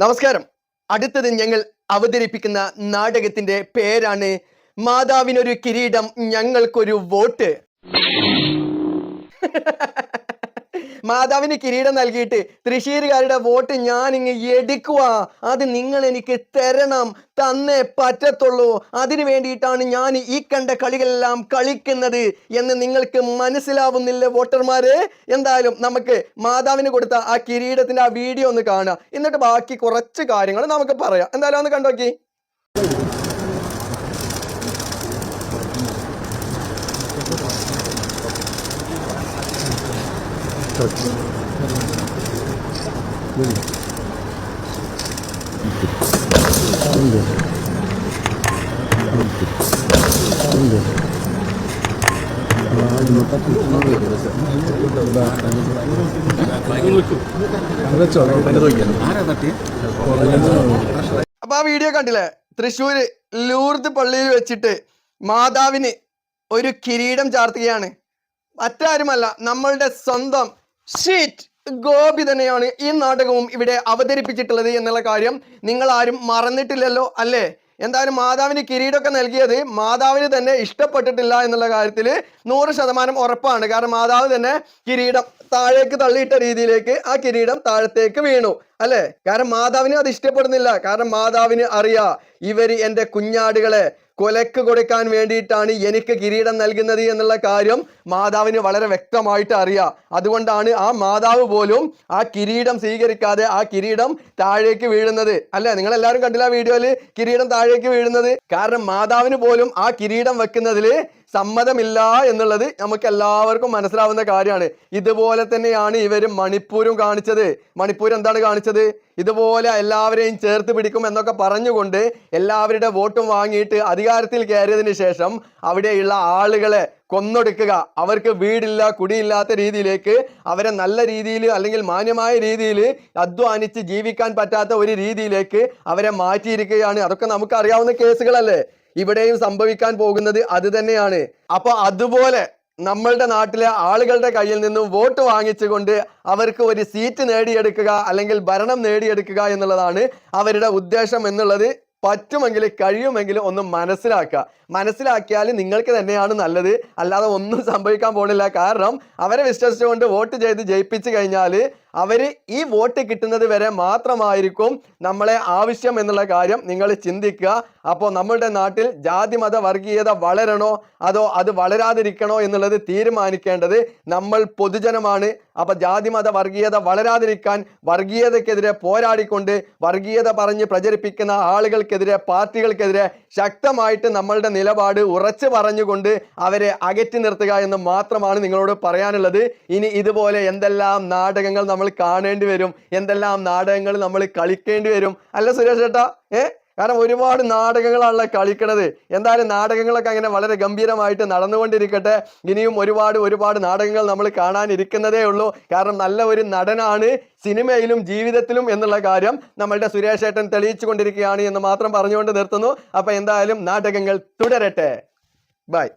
നമസ്കാരം. അടുത്തത് ഞങ്ങൾ അവതരിപ്പിക്കുന്ന നാടകത്തിന്റെ പേരാണ് മാതാവിനൊരു കിരീടം ഞങ്ങൾക്കൊരു വോട്ട്. മാതാവിന് കിരീടം നൽകിയിട്ട് തൃശ്ശൂരുകാരുടെ വോട്ട് ഞാൻ ഇങ്ങ് എടുക്കുക അത് നിങ്ങൾ എനിക്ക് തരണം. തന്നേ പറ്റത്തുള്ളൂ. അതിനു വേണ്ടിയിട്ടാണ് ഞാൻ ഈ കണ്ട കളികളെല്ലാം കളിക്കുന്നത് എന്ന് നിങ്ങൾക്ക് മനസ്സിലാവുന്നില്ല വോട്ടർമാരെ? എന്തായാലും നമുക്ക് മാതാവിന് കൊടുത്ത ആ കിരീടത്തിന്റെ ആ വീഡിയോ ഒന്ന് കാണാം എന്നിട്ട് ബാക്കി കുറച്ച് കാര്യങ്ങൾ നമുക്ക് പറയാം. എന്തായാലും ഒന്ന് കണ്ടോക്കി. അപ്പൊ ആ വീഡിയോ കണ്ടില്ലേ? തൃശ്ശൂര് ലൂർദ് പള്ളിയിൽ വെച്ചിട്ട് മാതാവിന് ഒരു കിരീടം ചാർത്തുകയാണ് മറ്റാരുമല്ല നമ്മളുടെ സ്വന്തം ഷീറ്റ് ഗോപി തന്നെയാണ് ഈ നാടകവും ഇവിടെ അവതരിപ്പിച്ചിട്ടുള്ളത് എന്നുള്ള കാര്യം നിങ്ങൾ ആരും മറന്നിട്ടില്ലല്ലോ അല്ലേ? എന്തായാലും മാതാവിന് കിരീടമൊക്കെ നൽകിയത് മാതാവിന് തന്നെ ഇഷ്ടപ്പെട്ടിട്ടില്ല എന്നുള്ള കാര്യത്തിൽ നൂറ് ശതമാനം ഉറപ്പാണ്. കാരണം മാതാവ് തന്നെ കിരീടം താഴേക്ക് തള്ളിയിട്ട രീതിയിലേക്ക് ആ കിരീടം താഴത്തേക്ക് വീണു അല്ലെ? കാരണം മാതാവിന് അത് ഇഷ്ടപ്പെടുന്നില്ല. കാരണം മാതാവിന് അറിയാ ഇവർ എന്റെ കുഞ്ഞാടുകളെ കൊലക്ക് കൊടുക്കാൻ വേണ്ടിയിട്ടാണ് എനിക്ക് കിരീടം നൽകുന്നത് എന്നുള്ള കാര്യം മാതാവിന് വളരെ വ്യക്തമായിട്ട് അറിയാം. അതുകൊണ്ടാണ് ആ മാതാവ് പോലും ആ കിരീടം സ്വീകരിക്കാതെ ആ കിരീടം താഴേക്ക് വീഴുന്നത്. അല്ലെ? നിങ്ങൾ എല്ലാവരും കണ്ടില്ല വീഡിയോയിൽ കിരീടം താഴേക്ക് വീഴുന്നത്? കാരണം മാതാവിന് പോലും ആ കിരീടം വെക്കുന്നതിൽ സമ്മതമില്ല എന്നുള്ളത് നമുക്ക് എല്ലാവർക്കും മനസ്സിലാവുന്ന കാര്യമാണ്. ഇതുപോലെ തന്നെയാണ് ഇവർ മണിപ്പൂരും കാണിച്ചത്. മണിപ്പൂർ എന്താണ് കാണിച്ചത്? ഇതുപോലെ എല്ലാവരെയും ചേർത്ത് പിടിക്കും എന്നൊക്കെ പറഞ്ഞുകൊണ്ട് എല്ലാവരുടെ വോട്ടും വാങ്ങിയിട്ട് അധികാരത്തിൽ കയറിയതിന് ശേഷം അവിടെയുള്ള ആളുകളെ കൊന്നൊടുക്കുക. അവർക്ക് വീടില്ല കുടിയില്ലാത്ത രീതിയിലേക്ക് അവരെ നല്ല രീതിയിൽ അല്ലെങ്കിൽ മാന്യമായ രീതിയിൽ അധ്വാനിച്ച് ജീവിക്കാൻ പറ്റാത്ത ഒരു രീതിയിലേക്ക് അവരെ മാറ്റിയിരിക്കുകയാണ്. അതൊക്കെ നമുക്ക് അറിയാവുന്ന കേസുകളല്ലേ? ഇവിടെയും സംഭവിക്കാൻ പോകുന്നത് അത് തന്നെയാണ്. അപ്പൊ അതുപോലെ നമ്മളുടെ നാട്ടിലെ ആളുകളുടെ കയ്യിൽ നിന്നും വോട്ട് വാങ്ങിച്ചുകൊണ്ട് അവർക്ക് ഒരു സീറ്റ് നേടിയെടുക്കുക അല്ലെങ്കിൽ ഭരണം നേടിയെടുക്കുക എന്നുള്ളതാണ് അവരുടെ ഉദ്ദേശം എന്നുള്ളത്. പറ്റുമെങ്കിൽ കഴിയുമെങ്കിൽ ഒന്ന് മനസ്സിലാക്കുക. മനസ്സിലാക്കിയാൽ നിങ്ങൾക്ക് തന്നെയാണ് നല്ലത്. അല്ലാതെ ഒന്നും സംഭവിക്കാൻ പോണില്ല കാരണം അവരെ വിശ്വസിച്ചുകൊണ്ട് വോട്ട് ചെയ്ത് ജയിപ്പിച്ചു കഴിഞ്ഞാൽ അവർ ഈ വോട്ട് കിട്ടുന്നത് വരെ മാത്രമായിരിക്കും നമ്മളെ ആവശ്യം എന്നുള്ള കാര്യം നിങ്ങൾ ചിന്തിക്കുക. അപ്പോൾ നമ്മളുടെ നാട്ടിൽ ജാതി മത വർഗീയത വളരണോ അതോ അത് വളരാതിരിക്കണോ എന്നുള്ളത് തീരുമാനിക്കേണ്ടത് നമ്മൾ പൊതുജനമാണ്. അപ്പൊ ജാതി മത വർഗീയത വളരാതിരിക്കാൻ വർഗീയതക്കെതിരെ പോരാടിക്കൊണ്ട് വർഗീയത പറഞ്ഞ് പ്രചരിപ്പിക്കുന്ന ആളുകൾക്കെതിരെ പാർട്ടികൾക്കെതിരെ ശക്തമായിട്ട് നമ്മളുടെ നിലപാട് ഉറച്ചു പറഞ്ഞുകൊണ്ട് അവരെ അകറ്റി നിർത്തുക എന്ന് മാത്രമാണ് നിങ്ങളോട് പറയാനുള്ളത്. ഇനി ഇതുപോലെ എന്തെല്ലാം നാടകങ്ങൾ നമ്മൾ കാണേണ്ടി വരും? എന്തെല്ലാം നാടകങ്ങൾ നമ്മൾ കളിക്കേണ്ടി വരും? അല്ല സുരേഷ് ചേട്ടാ ഏ? കാരണം ഒരുപാട് നാടകങ്ങളാണല്ലോ കളിക്കണത്. എന്തായാലും നാടകങ്ങളൊക്കെ അങ്ങനെ വളരെ ഗംഭീരമായിട്ട് നടന്നുകൊണ്ടിരിക്കട്ടെ. ഇനിയും ഒരുപാട് ഒരുപാട് നാടകങ്ങൾ നമ്മൾ കാണാനിരിക്കുന്നതേ ഉള്ളൂ. കാരണം നല്ല ഒരു നടനാണ് സിനിമയിലും ജീവിതത്തിലും എന്നുള്ള കാര്യം നമ്മളുടെ സുരേഷ് ഏട്ടൻ തെളിയിച്ചു കൊണ്ടിരിക്കുകയാണ് എന്ന് മാത്രം പറഞ്ഞുകൊണ്ട് നിർത്തുന്നു. അപ്പോൾ എന്തായാലും നാടകങ്ങൾ തുടരട്ടെ. ബൈ